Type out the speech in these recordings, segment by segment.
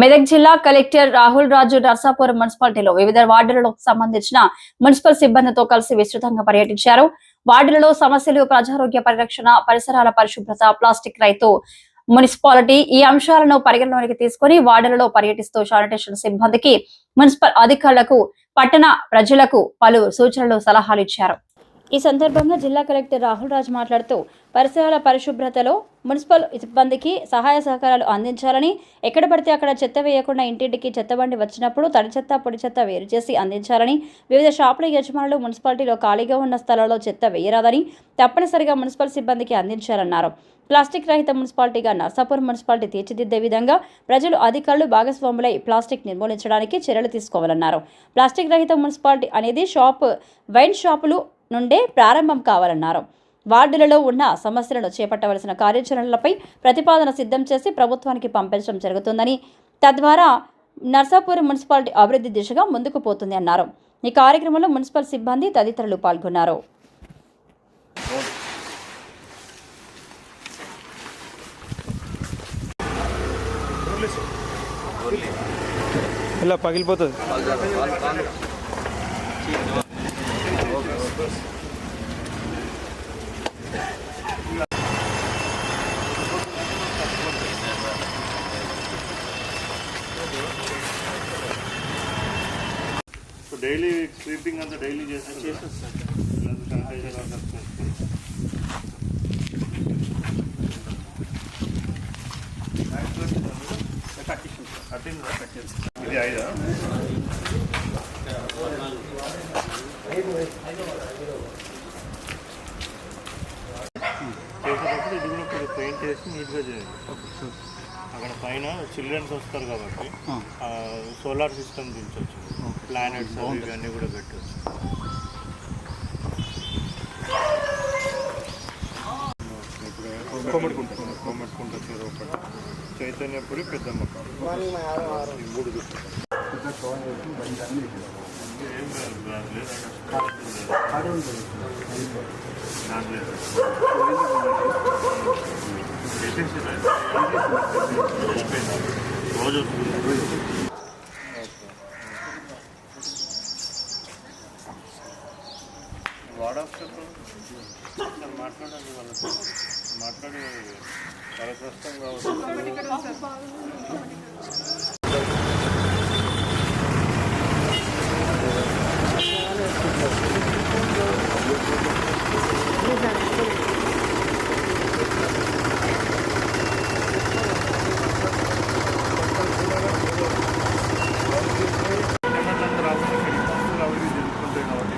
మెదక్ జిల్లా కలెక్టర్ రాహుల్ రాజు నర్సాపురం మున్సిపాలిటీలో వివిధ వార్డులకు సంబంధించిన మున్సిపల్ సిబ్బందితో కలిసి విస్తృతంగా పర్యటించారు. వార్డులలో సమస్యలు ప్రజారోగ్య పరిరక్షణ పరిసరాల పరిశుభ్రత ప్లాస్టిక్ రైతు మున్సిపాలిటీ ఈ అంశాలను పరిగణలోనికి తీసుకుని వార్డులలో పర్యటిస్తూ శానిటేషన్ సిబ్బందికి మున్సిపల్ అధికారులకు పట్టణ ప్రజలకు పలు సూచనలు సలహాలు ఇచ్చారు. ఈ సందర్భంగా జిల్లా కలెక్టర్ రాహుల్ రాజ్ మాట్లాడుతూ పరిసరాల పరిశుభ్రతలో మున్సిపల్ సిబ్బందికి సహాయ సహకారాలు అందించాలని ఎక్కడ పడితే అక్కడ చెత్త వేయకుండా ఇంటింటికి చెత్త బండి వచ్చినప్పుడు తడి చెత్త పొడి చెత్త వేరు చేసి అందించాలని వివిధ షాపుల యజమానులు మున్సిపాలిటీలో ఖాళీగా ఉన్న స్థలాల్లో చెత్త వేయరాదని తప్పనిసరిగా మున్సిపల్ సిబ్బందికి అందించాలన్నారు. ప్లాస్టిక్ రహిత మున్సిపాలిటీగా నర్సాపూర్ మున్సిపాలిటీ తీర్చిదిద్దే విధంగా ప్రజలు అధికారులు భాగస్వాములై ప్లాస్టిక్ నిర్మూలించడానికి చర్యలు తీసుకోవాలన్నారు. ప్లాస్టిక్ రహిత మున్సిపాలిటీ అనేది షాప్ వైన్ షాపులు నుండే ప్రారంభం కావాలన్నారు. వార్డులలో ఉన్న సమస్యలను చేపట్టవలసిన కార్యాచరణలపై ప్రతిపాదన సిద్ధం చేసి ప్రభుత్వానికి పంపించడం జరుగుతుందని తద్వారా నర్సాపూర్ మున్సిపాలిటీ అభివృద్ధి దిశగా ముందుకు పోతుంది అన్నారు. ఈ కార్యక్రమంలో మున్సిపల్ సిబ్బంది తదితరులు పాల్గొన్నారు. ఇలా పగిలిపోతుంది. డైలీ స్వీపింగ్ అంతా డైలీ చేస్తారు? శానిటైజర్ అంతా చేసుకుంటారు. కట్టిందా? ఇది ఐదా చేసేటప్పుడు ఇది కూడా నీట్గా చేయండి. అక్కడ పైన చిల్డ్రన్స్ వస్తారు కాబట్టి సోలార్ సిస్టమ్ దించవచ్చు ప్లానెట్స్ ఇవన్నీ కూడా పెట్టవచ్చు కొమ్మట్టుకుంటారు కొమ్మట్టుకుంటా చెరువు ఒకటి చైతన్యపురి పెద్దమ్మ మూడు చూస్తారు ఏం రోజు మాట్లాడండి వాళ్ళతో మాట్లాడి చాలా కష్టం కావచ్చు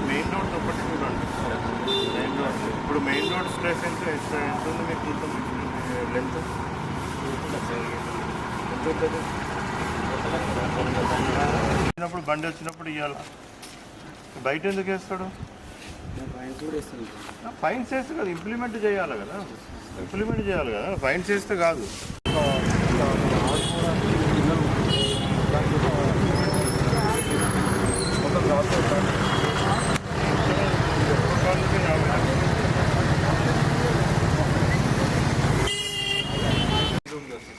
మెయిన్ రోడ్ ఒకటి చూడండి మెయిన్ రోడ్ ఇప్పుడు మెయిన్ ఎంత ఎంత ఉంది మీకు మొత్తం లెంత్ ఎంత ఉంటుంది వచ్చినప్పుడు బండి వచ్చినప్పుడు ఇవ్వాలి బయట ఎందుకు వేస్తాడు? ఫైన్స్ వేస్తే కదా ఇంప్లిమెంట్ చేయాలి కదా. ఇంప్లిమెంట్ చేయాలి కదా ఫైన్స్ వేస్తే కాదు.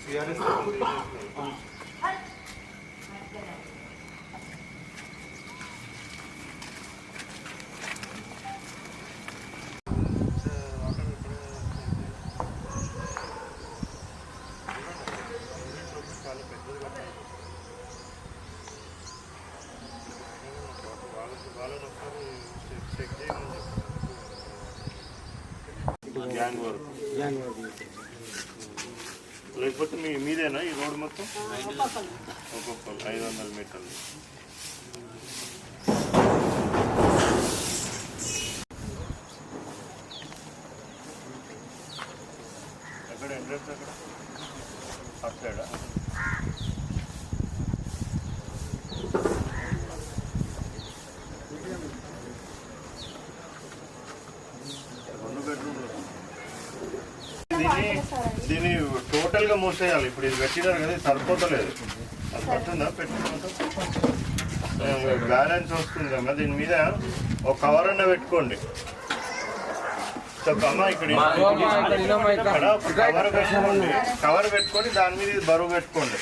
గ్యాంగ్ వర్క్ లేకపోతే మీ మీదేనా ఈ రోడ్ మొత్తం? ఒక్కొక్క ఐదు వందల మీటర్లు ఎక్కడ ఎంట్రెన్స్ ఎక్కడ అటు సైడా రెండు బెడ్రూమ్లు దీన్ని దీన్ని టోటల్గా మూసేయాలి. ఇప్పుడు ఇది పెట్టినారు కదా సరిపోతలేదు. అది పడుతుందా? పెట్టుకుంటాం. బ్యాలెన్స్ వస్తుంది అమ్మా దీని మీద ఒక కవర్ అన్న పెట్టుకోండి. ఇక్కడ కవర్ పెట్టుకోండి. కవర్ పెట్టుకొని దాని మీద బరువు పెట్టుకోండి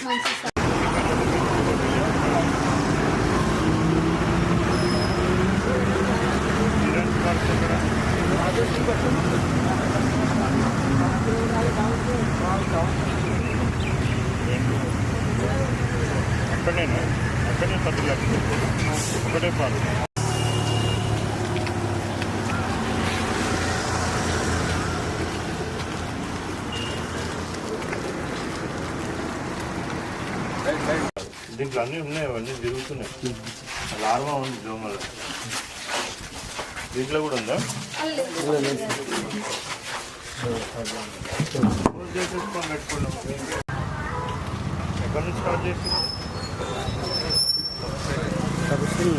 పది లక్షలు ఒకటే పాలు దీంట్లో అన్నీ ఉన్నాయి అవన్నీ తిరుగుతున్నాయి. లార్వా ఉంది దోమలు. దీంట్లో కూడా ఉందా? రోజు చేసేసుకొని పెట్టుకున్నాం ఎక్కడి నుంచి స్టార్ట్ చేసి అన్నీ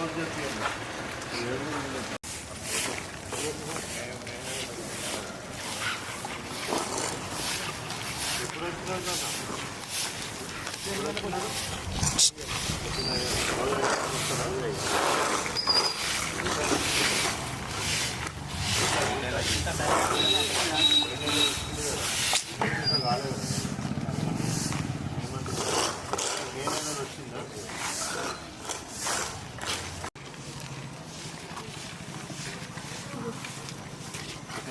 dos ya tiene.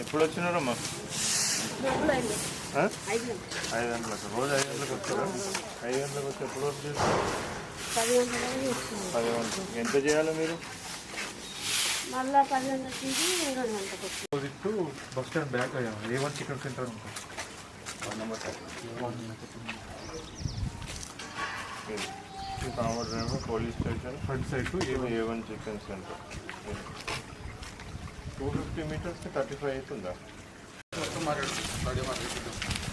ఎప్పుడు వచ్చినారమ్మా? ఐదు గంటలకు. రోజు ఐదు గంటలకు వచ్చారా? ఐదు గంటలకు వచ్చి ఎప్పుడు వచ్చి పది గంటలకు చేస్తున్నాం పది గంటలకు. ఎంత చేయాలి మీరు? మళ్ళా పది గంటలకు తీసి రెండు గంటలకు వస్తుంది. To bus stand back A one chicken centre ఉంటుంది comer police station front side A one chicken centre. Two fifty మీటర్స్కి thirty five అవుతుందా? మొత్తం మాట్లాడుతుంది